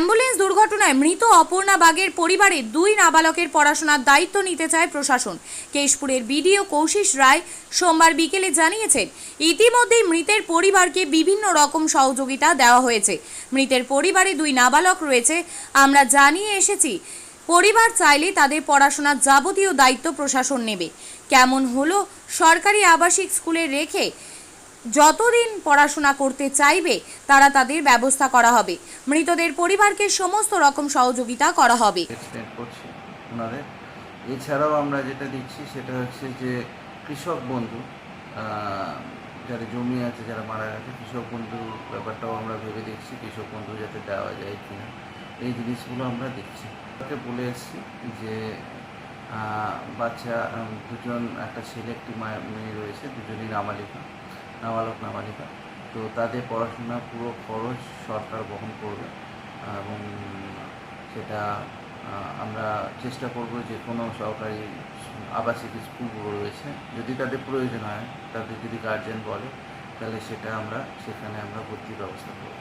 Ambulance দুর্ঘটনায় মৃত অপর্ণা বাগের পরিবারের দুই নাবালকের পড়াশোনার দায়িত্ব নিতে চায় প্রশাসন। কেশপুরের বিডিও কৌশিস রায় সোমবার বিকেলে জানিয়েছেন, ইতিমধ্যেই মৃতের পরিবারকে বিভিন্ন রকম সহযোগিতা দেওয়া হয়েছে। মৃতের পরিবারে দুই নাবালক রয়েছে। আমরা জানিয়ে এসেছি, পরিবার চাইলে তাদের পড়াশোনার যাবতীয় দায়িত্ব প্রশাসন নেবে। কেমন হলো সরকারি আবাসিক স্কুলে রেখে যতদিন পড়াশোনা করতে চাইবে, তারা তাদের ব্যবস্থা করা হবে। মৃতদের পরিবারকে সমস্ত রকম সহযোগিতা করা হবে। এছাড়াও আমরা যেটা দিচ্ছি সেটা হচ্ছে যে কৃষক বন্ধু যারা জমি আছে, যারা মারা গেছে, কৃষক বন্ধু ব্যাপারটাও আমরা ভেবে দেখছি, কৃষক বন্ধু যাতে দেওয়া যায় কি না এই জিনিসগুলো আমরা দেখছি। তাকে বলে এসেছি যে বাচ্চা দুজন, একটা ছেলে, একটি মেয়ে রয়েছে, দুজনই নাবালিকা। নাবালক, নাবালিকা। তো তাদের পড়াশোনা পুরো খরচ সরকার বহন করবে এবং সেটা আমরা চেষ্টা করব যে কোনো সরকারি আবাসিক স্কুলগুলো রয়েছে। যদি তাদের প্রয়োজন হয় তাদের যদি গার্জেন বলে, তাহলে সেটা আমরা, সেখানে আমরা ভর্তির ব্যবস্থা করব।